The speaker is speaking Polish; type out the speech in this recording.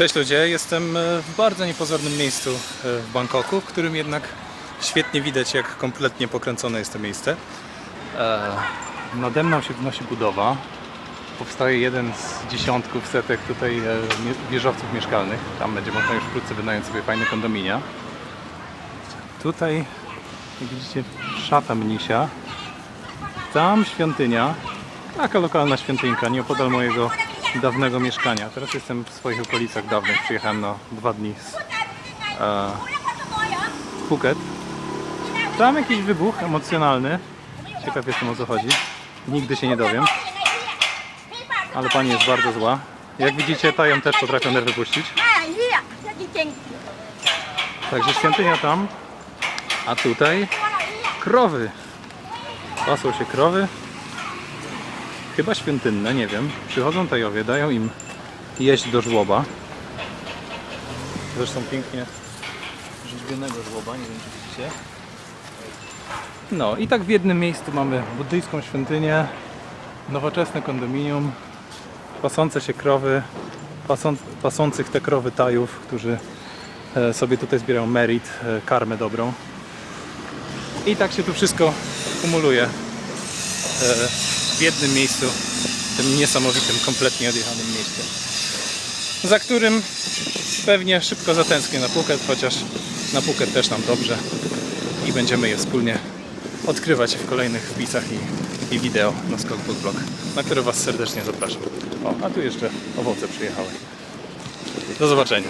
Cześć ludzie, jestem e, w bardzo niepozornym miejscu e, w Bangkoku, w którym jednak świetnie widać jak kompletnie pokręcone jest to miejsce. E, Nade mną się wznosi budowa. Powstaje jeden z dziesiątków, setek tutaj wieżowców mieszkalnych. Tam będzie można już wkrótce wynająć sobie fajne kondominia. Tutaj, jak widzicie, szata mnisia. Tam świątynia, taka lokalna świątynka, nieopodal mojego dawnego mieszkania. Teraz jestem w swoich okolicach dawnych. Przyjechałem na dwa dni z e, Phuket. Tam jakiś wybuch emocjonalny. Ciekaw jestem o co chodzi. Nigdy się nie dowiem. Ale pani jest bardzo zła. Jak widzicie, ta ją też potrafią nerwy puścić. Także świątynia tam, a tutaj krowy. Pasą się krowy. Chyba świątynne, nie wiem. Przychodzą tajowie, dają im jeść do żłoba. Zresztą pięknie rzeźbionego żłoba, nie wiem czy widzicie. No i tak w jednym miejscu mamy buddyjską świątynię, nowoczesne kondominium, pasące się krowy, pasą, pasących te krowy tajów, którzy e, sobie tutaj zbierają merit, e, karmę dobrą. I tak się tu wszystko kumuluje e, w jednym miejscu, tym niesamowitym, kompletnie odjechanym mieście. Za którym pewnie szybko zatęsknię na Phuket, chociaż na Phuket też nam dobrze i będziemy je wspólnie odkrywać w kolejnych wpisach i, i wideo na Skok Food Blog, na które Was serdecznie zapraszam. O, a tu jeszcze owoce przyjechały. Do zobaczenia.